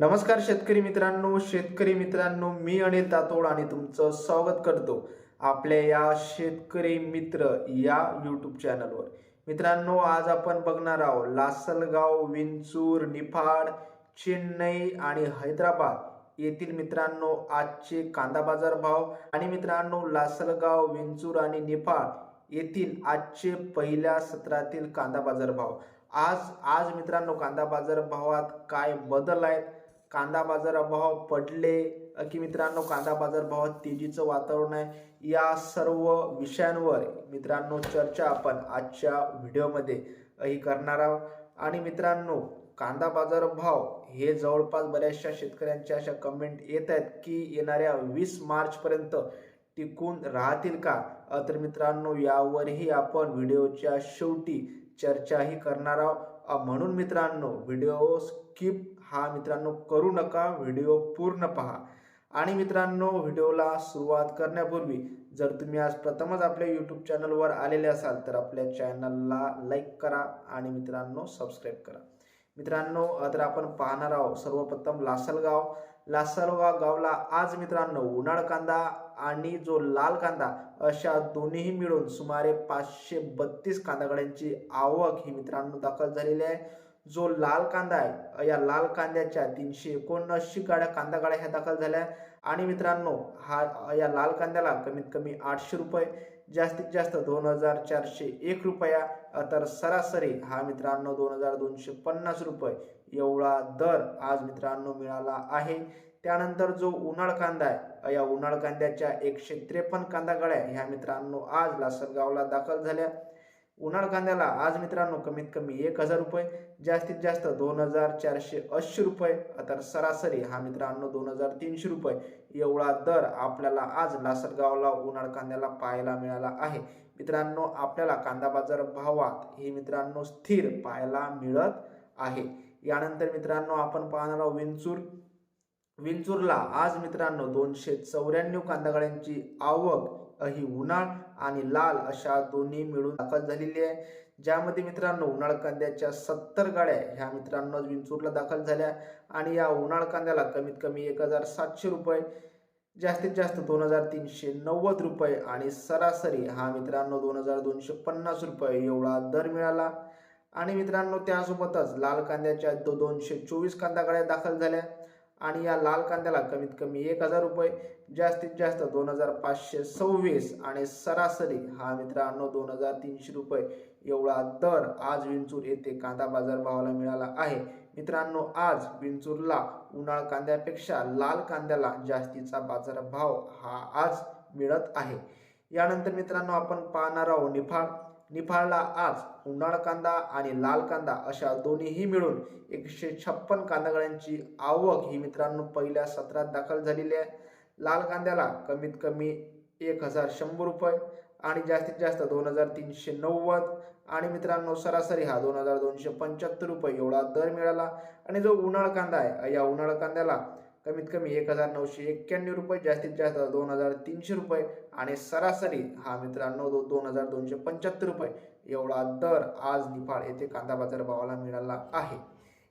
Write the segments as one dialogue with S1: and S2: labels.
S1: नमस्कार शेतकरी मित्रांनो शेतकरी मित्रांनो मी अनिल तातोड आणि तुमचं स्वागत करतो आपल्या या शेतकरी मित्र या यूट्यूब चॅनलवर मित्रांनो आज आपण बघणार आहोत लासलगाव विंचूर निफाड चेन्नई आणि हैदराबाद येथील मित्रांनो आजचे कांदा बाजार भाव आणि मित्रांनो लासलगाव विंचूर आणि निफाड येथील आजचे पहिल्या सत्रातील कांदा बाजार भाव. आज आज मित्रांनो कांदा बाजार भावात काय बदल आहेत कांदा बाजार भाव पडले की मित्रांनो कांदा बाजार भावात तेजीचं वातावरण आहे. या सर्व विषयांवर मित्रांनो चर्चा आपण आजच्या व्हिडिओमध्ये ही करणार आहोत. आणि मित्रांनो कांदा बाजार भाव हे जवळपास बऱ्याचशा शेतकऱ्यांच्या अशा कमेंट येत आहेत की येणाऱ्या वीस मार्चपर्यंत टिकून राहतील का? तर मित्रांनो यावरही आपण व्हिडिओच्या शेवटी चर्चाही करणार आहोत. म्हणून मित्रांनो व्हिडिओ स्किप हा मित्रांनो करू नका व्हिडिओ पूर्ण पहा. आणि मित्रांनो व्हिडिओला सुरुवात करण्यापूर्वी जर तुम्ही आज प्रथमच आपल्या यूट्यूब चॅनलवर आलेले असाल तर आपल्या चॅनलला लाईक करा आणि मित्रांनो सबस्क्राईब करा. मित्रांनो तर आपण पाहणार आहोत सर्वप्रथम लासलगाव. लासलगाव गावला आज मित्रांनो उन्हाळ कांदा आणि जो लाल कांदा अशा दोन्हीही मिळून सुमारे पाचशे बत्तीस कांदागड्यांची आवक ही मित्रांनो दाखल झालेली आहे. जो लाल कांदा आहे या लाल कांद्याच्या तीनशे एकोणऐंशी गाड्या कांदा गाड्या ह्या दाखल झाल्या आणि मित्रांनो हा या लाल कांद्याला कमीत कमी आठशे रुपये जास्तीत जास्त दोन हजार चारशे एक रुपया तर सरासरी हा मित्रांनो दोन हजार दोनशे पन्नास रुपये एवढा दर आज मित्रांनो मिळाला आहे. त्यानंतर जो उन्हाळ कांदा आहे या उन्हाळ कांद्याच्या एकशे त्रेपन्न कांदा गाड्या ह्या मित्रांनो आज लासलगावला दाखल झाल्या. उन्हाळ कांद्याला आज मित्रांनो कमीत कमी एक हजार रुपये जास्तीत जास्त दोन हजार चारशे ऐंशी रुपये. तर सरासरी हा मित्रांनो दोन हजार तीनशे रुपये. एवढा दर आपल्याला आज लासलगावला उन्हाळ कांद्याला पाहायला मिळाला आहे. मित्रांनो आपल्याला कांदा बाजार भावात हे मित्रांनो स्थिर पाहायला मिळत आहे. यानंतर मित्रांनो आपण पाहणार आहोत विंचूर. विंचूरला. आज मित्रांनो दोनशे चौऱ्याण्णव कांदागाड्यांची आवक ही उन्हाळ आणि लाल अशा दोन्ही मिळून दाखल झालेली आहे. ज्यामध्ये मित्रांनो उन्हाळ कांद्याच्या सत्तर गाड्या ह्या मित्रांनो विंचूरला दाखल झाल्या आणि या उन्हाळ कांद्याला कमीत कमी एक हजार सातशे रुपये जास्तीत जास्त दोन हजार तीनशे नव्वद रुपये आणि सरासरी हा मित्रांनो दोन हजार दोनशे पन्नास रुपये एवढा दर मिळाला. आणि मित्रांनो त्यासोबतच लाल कांद्याच्या दो दोनशे चोवीस कांदा गाड्या दाखल झाल्या. आणि या लाल कांद्याला कमीत कमी एक हजार रुपये जास्तीत जास्त दोन हजार पाचशे सव्वीस आणि सरासरी हा मित्रांनो दोन हजार तीनशे रुपये एवढा दर आज विंचूर येथे कांदा बाजार भावाला मिळाला आहे. मित्रांनो आज विंचूरला उन्हाळ कांद्यापेक्षा लाल कांद्याला जास्तीचा बाजार भाव हा आज मिळत आहे. यानंतर मित्रांनो आपण पाहणार आहोत निफाड. निफाळला आज उन्हाळ कांदा आणि लाल कांदा अशा दोन्हीही मिळून एकशे छप्पन कांदागड्यांची आवक ही मित्रांनो पहिल्या सत्रात दाखल झालेली आहे. लाल कांद्याला कमीत कमी एक हजार शंभर रुपये आणि जास्तीत जास्त दोन हजार तीनशे नव्वद आणि मित्रांनो सरासरी हा दोन हजार दोनशे पंच्याहत्तर रुपये एवढा दर मिळाला. आणि जो उन्हाळ कांदा आहे या उन्हाळ कांद्याला कमीत कमी एक हजार नऊशे एक्क्याण्णव रुपये जास्तीत जास्त दोन हजार तीनशे रुपये आणि सरासरी हा मित्रांनो दो दोन हजार दोनशे पंच्याहत्तर रुपये एवढा दर आज निफाड येथे कांदा बाजार भावाला मिळाला आहे.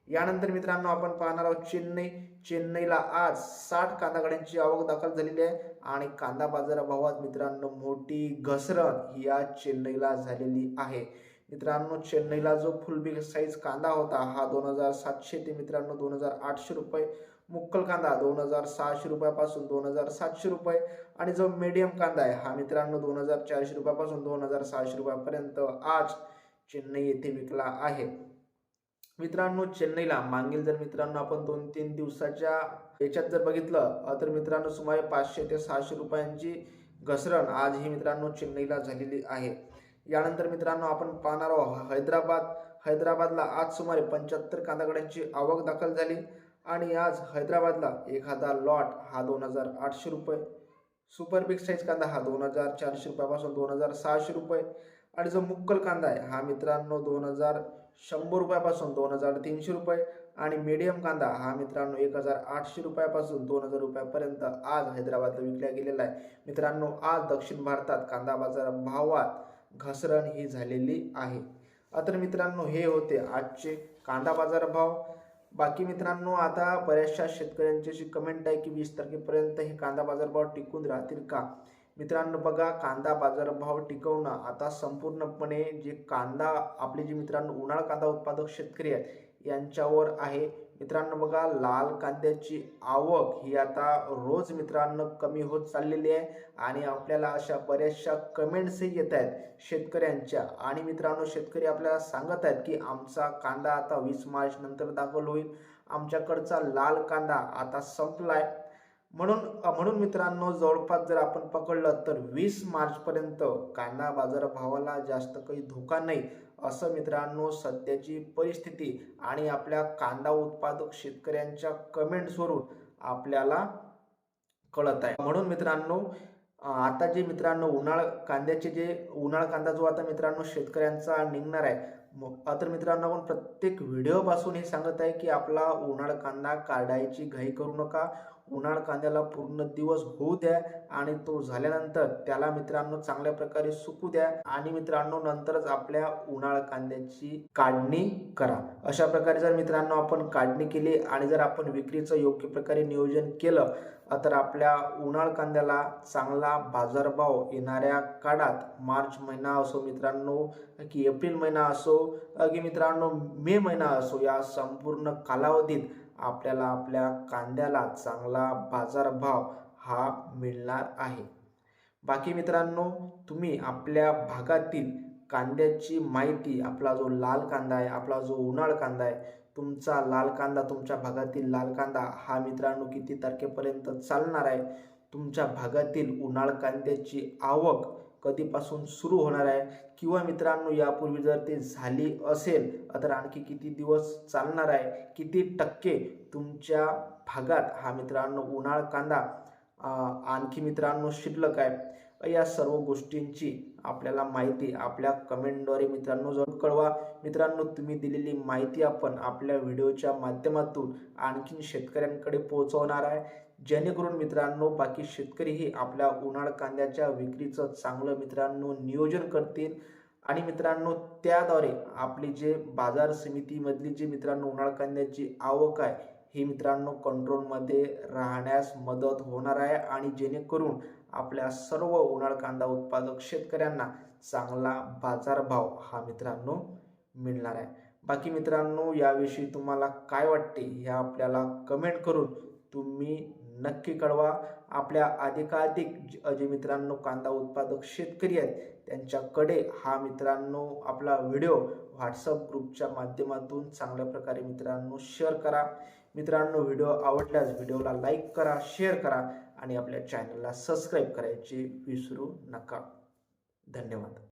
S1: यानंतर मित्रांनो आपण पाहणार आहोत चेन्नई. चेन्नईला आज साठ कांदागाड्यांची आवक दाखल झालेली आहे आणि कांदा बाजार भावात मित्रांनो मोठी घसरण ही आज चेन्नईला झालेली आहे. मित्रांनो चेन्नईला जो फुल बिग साईज कांदा होता हा दोन हजार सातशे ते मित्रांनो दोन हजार आठशे रुपये मुक्कल कांदा दोन हजार सहाशे रुपयापासून दोन हजार सातशे रुपये आणि जो मीडियम कांदा आहे हा मित्रांनो दोन हजार चारशे रुपयापासून दोन हजार सहाशे रुपयापर्यंत आज चेन्नई येथे विकला आहे. मित्रांनो चेन्नईला मागील जर मित्रांनो आपण दोन तीन दिवसाच्या याच्यात जर बघितलं तर मित्रांनो सुमारे पाचशे ते सहाशे रुपयांची घसरण आज ही मित्रांनो चेन्नईला झालेली आहे. यानंतर मित्रांनो आपण पाहणार आहोत हैदराबाद हैदराबादला आज सुमारे पंच्याहत्तर कांदागड्यांची आवक दाखल झाली. आणि आज हैदराबादला एखादा लॉट हा दोन हजार आठशे रुपये. सुपर बिग साईज कांदा हा दोन हजार चारशे रुपयापासून दोन हजार सहाशे रुपये. आणि जो मुक्कल कांदा आहे हा मित्रांनो दोन हजार शंभर रुपयापासून दोन हजार तीनशे रुपये. आणि मीडियम कांदा हा मित्रांनो एक हजार आठशे रुपयापासून दोन हजार रुपयापर्यंत आज हैदराबादला विकला गेलेला आहे. मित्रांनो आज दक्षिण भारतात कांदा बाजार भावात घसरण ही झालेली आहे. तर मित्रांनो हे होते आजचे कांदा बाजार भाव. बाकी मित्रांनो आता बऱ्याचशा शेतकऱ्यांची अशी कमेंट आहे की वीस तारखेपर्यंत हे कांदा बाजारभाव टिकून राहतील का? मित्रांनो बघा कांदा बाजारभाव टिकवणं आता संपूर्णपणे जे कांदा आपले जे मित्रांनो उन्हाळ कांदा उत्पादक शेतकरी आहेत यांच्यावर आहे. मित्रांनो बघा लाल कांद्याची आवक ही आता रोज मित्रांनो कमी होत चाललेली आहे आणि आपल्याला अशा बऱ्याचशा कमेंट्सही येत आहेत शेतकऱ्यांच्या. आणि मित्रांनो शेतकरी आपल्याला सांगत आहेत की आमचा कांदा आता वीस मार्च नंतर दाखल होईल. आमच्याकडचा लाल कांदा आता संपलाय. म्हणून म्हणून मित्रांनो जवळपास जर आपण पकडलं तर वीस मार्चपर्यंत कांदा बाजारभावाला जास्त काही धोका नाही. असं मित्रांनो सध्याची परिस्थिती आणि आपल्या कांदा उत्पादक शेतकऱ्यांच्या कमेंट्सवरून आपल्याला कळत आहे. म्हणून मित्रांनो आता जे मित्रांनो उन्हाळ कांद्याचे जे उन्हाळ कांदा जो आता मित्रांनो शेतकऱ्यांचा निघणार आहे मग तर मित्रांनो आपण प्रत्येक व्हिडिओपासून हे सांगत आहे की आपला उन्हाळ कांदा काढायची घाई करू नका. उन्हाळ कांद्याला पूर्ण दिवस होऊ द्या आणि तो झाल्यानंतर त्याला मित्रांनो चांगल्या प्रकारे सुकू द्या. आणि मित्रांनो नंतरच आपल्या उन्हाळ कांद्याची काढणी करा. अशा प्रकारे जर मित्रांनो आपण काढणी केली आणि जर आपण विक्रीचं योग्य प्रकारे नियोजन केलं तर आपल्या उन्हाळ कांद्याला चांगला बाजारभाव येणाऱ्या काळात मार्च महिना असो मित्रांनो की एप्रिल महिना असो की मित्रांनो मे महिना असो या संपूर्ण कालावधीत आपल्याला आपल्या कांद्याला चांगला बाजारभाव हा मिळणार आहे. बाकी मित्रांनो तुम्ही आपल्या भागातील कांद्याची माहिती आपला जो लाल कांदा आहे आपला जो उन्हाळ कांदा आहे तुमचा लाल कांदा तुमच्या भागातील लाल कांदा हा मित्रांनो किती तारखेपर्यंत चालणार आहे? तुमच्या भागातील उन्हाळ कांद्याची आवक कधीपासून सुरू होणार आहे? किंवा मित्रांनो यापूर्वी जर ते झाली असेल तर आणखी किती दिवस चालणार आहे? किती टक्के तुमच्या भागात हा मित्रांनो उन्हाळ कांदा आणखी मित्रांनो शिल्लक आहे? या सर्व गोष्टींची आपल्याला माहिती आपल्या कमेंटद्वारे मित्रांनो जरूर कळवा. मित्रांनो तुम्ही दिलेली माहिती आपण आपल्या व्हिडिओच्या माध्यमातून आणखीन शेतकऱ्यांकडे पोहोचवणार आहे. जेणेकरून मित्रांनो बाकी शेतकरीही आपल्या उन्हाळ कांद्याच्या विक्रीचं चांगलं मित्रांनो नियोजन करतील. आणि मित्रांनो त्याद्वारे आपली जे बाजार समितीमधली जी मित्रांनो उन्हाळ कांद्याची आवक आहे ही मित्रांनो कंट्रोलमध्ये राहण्यास मदत होणार आहे. आणि जेणेकरून आपल्या सर्व उन्हाळ कांदा उत्पादक शेतकऱ्यांना चांगला बाजारभाव हा मित्रांनो मिळणार आहे. बाकी मित्रांनो याविषयी तुम्हाला काय वाटते ह्या आपल्याला कमेंट करून तुम्ही नक्की कळवा. आपल्या अधिकाधिक जे मित्रांनो कांदा उत्पादक शेतकरी आहेत. त्यांच्याकडे हा मित्रांनो आपला व्हिडिओ व्हॉट्सअप ग्रुपच्या माध्यमातून चांगल्या प्रकारे मित्रांनो शेअर करा. मित्रांनो व्हिडिओ आवडल्यास व्हिडिओला लाईक करा शेअर करा आणि आपल्या चॅनलला सबस्क्राईब करायचे विसरू नका. धन्यवाद.